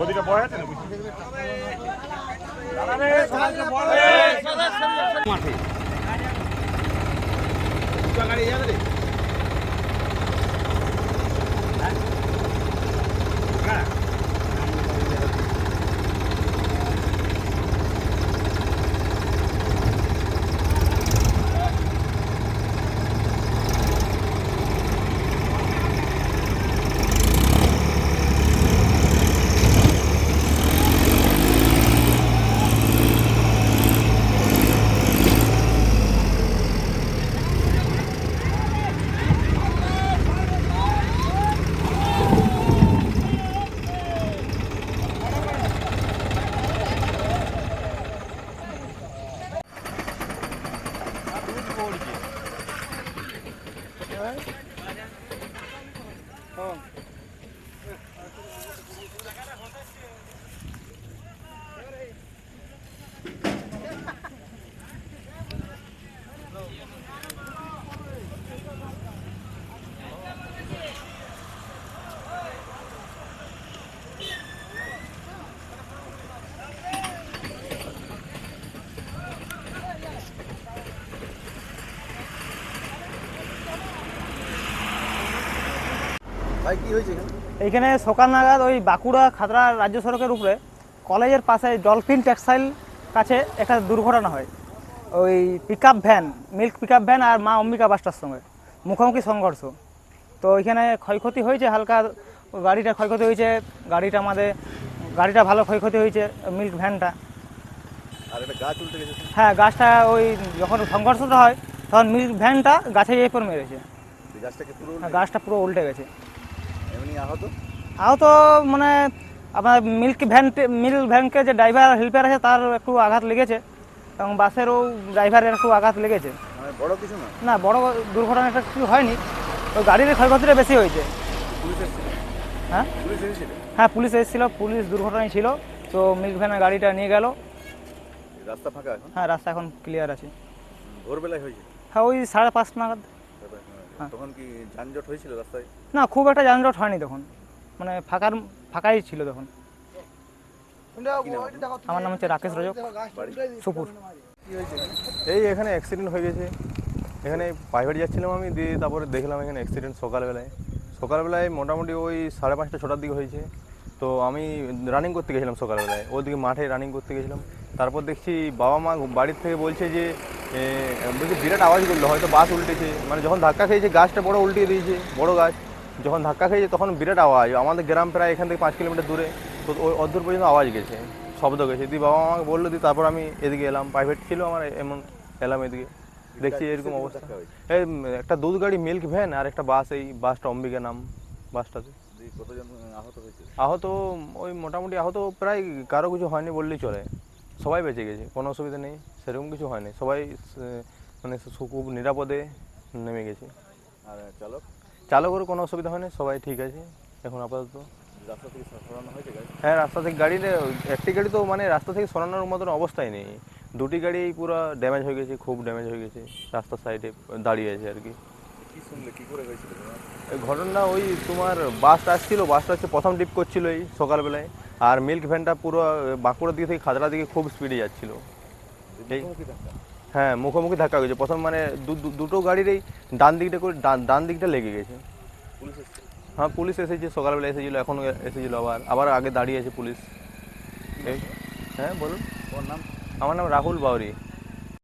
ওদিকে বয় আছে না মাঠে গাড়ি যাবে ভাই কি হয়েছে এখানে? এইখানে সকাল নাগাদ ওই বাঁকুড়া খাতড়া রাজ্য সড়কের উপরে কলেজের পাশে ডলফিন টেক্সটাইল কাছে একটা দুর্ঘটনা হয়। ওই pick van milk pick van আর মা অম্বিকা বাসটার সঙ্গে। মুখোমুখি সংঘর্ষ। তো ওইখানে ক্ষয়ক্ষতি হয়েছে হালকা গাড়িটা ক্ষয়ক্ষতি হয়েছে গাড়িটা আমাদের গাড়িটা ভালো ক্ষয়ক্ষতি হয়েছে মিল্ক ভ্যানটা হ্যাঁ গাছটা ওই যখন সংঘর্ষটা হয় তখন মিল্ক ভ্যানটা গাছে যেয়ে পর মেরেছে। এই হ্যাঁ, গাছটা পুরো উল্টে গেছে। এমনি আহত? আহত মানে আপনার মিল্ক ভ্যান মিল্ক ভ্যানকে যে ড্রাইভার হেল্পার আছে তার একটু আঘাত লেগেছে এবং বাসেরও ড্রাইভারের একটু আঘাত লেগেছে। মানে বড় কিছু না? না বড় দুর্ঘটনাটা কিছু হয়নি। তো গাড়ির ক্ষয়ক্ষতিটা বেশি হয়েছে। হ্যাঁ? পুলিশ এসেছিল? হ্যাঁ পুলিশ এসেছিল পুলিশ দুর্ঘটনায় ছিল। তো মিল্ক ভ্যানের গাড়িটা নিয়ে গেল। রাস্তা ফাঁকা হ্যাঁ রাস্তা এখন ক্লিয়ার আছে। ভোরবেলায় হয়েছে হ্যাঁ ওই সাড়ে পাঁচ নাগাদ। তখন কি যানজট হয়েছিল রাস্তায়? না খুব একটা যানজট হয়নি তখন। মানে ফাঁকার ফাঁকাই ছিল তখন। আমার নাম হচ্ছে রাকেশ রজক। বাড়ি? সুপুর। এই এখানে অ্যাক্সিডেন্ট হয়ে গেছে। এখানে প্রাইভেট যাচ্ছিলাম আমি দিয়ে তারপরে দেখলাম এখানে অ্যাক্সিডেন্ট সকালবেলায়। সকালবেলায় মোটামুটি ওই সাড়ে পাঁচটা ছটার দিকে হয়েছে। তো আমি রানিং করতে গেছিলাম সকালবেলায়। ওদিকে মাঠে রানিং করতে গেছিলাম। তারপর দেখছি বাবা মা বাড়ির থেকে বলছে যে বলছে বিরাট আওয়াজ করল হয়তো বাস উল্টেছে। মানে যখন ধাক্কা খেয়েছে গাছটা বড় উল্টিয়ে দিয়েছে বড় গাছ। যখন ধাক্কা খেয়েছে তখন বিরাট আওয়াজ। আমাদের গ্রাম প্রায় এখান থেকে পাঁচ কিলোমিটার দূরে। তো ওই অদূর পর্যন্ত আওয়াজ গেছে শব্দ গেছে। দিয়ে বাবা আমাকে বলল দিয়ে তারপর আমি এদিকে এলাম। প্রাইভেট ছিল আমার এমন এলাম এদিকে। দেখছি এরকম অবস্থা। এই একটা দুধ গাড়ি মিল্ক ভ্যান আর একটা বাস এই বাসটা অম্বিকা নাম বাসটাতে। আহত আহত ওই মোটামুটি আহত প্রায় কারও কিছু হয়নি বললেই চলে। সবাই বেঁচে গেছে কোনো অসুবিধা নেই সেরকম কিছু হয়নি সবাই মানে খুব নিরাপদে নেমে গেছে। আর চালক? চালকেরও কোনো অসুবিধা হয়নি সবাই ঠিক আছে এখন আপাতত। রাস্তা থেকে সরানো হয়েছে হ্যাঁ রাস্তা থেকে গাড়ি একটি গাড়ি তো মানে রাস্তা থেকে সরানোর মতন অবস্থায় নেই। দুটি গাড়ি পুরো ড্যামেজ হয়ে গেছে খুব ড্যামেজ হয়ে গেছে রাস্তার সাইডে দাঁড়িয়ে আছে আর কি। ঘটনা ওই তোমার বাসটা আসছিল বাসটা হচ্ছে প্রথম ডিপ করছিল এই সকালবেলায়। আর মিল্ক ভ্যানটা পুরো বাঁকুড়ার দিকে থেকে খাজড়ার দিকে খুব স্পিডে যাচ্ছিল। হ্যাঁ মুখোমুখি ধাক্কা হয়েছে। প্রথম মানে দুটো গাড়ির এই ডান দিকটা করে ডান- ডান দিকটা লেগে গেছে। পুলিশ হ্যাঁ পুলিশ এসেছে সকালবেলা এসেছিল এখন এসেছিল আবার। আবার আগে দাঁড়িয়ে আছে পুলিশ। হ্যাঁ বলুন। আমার নাম রাহুল বাউরি।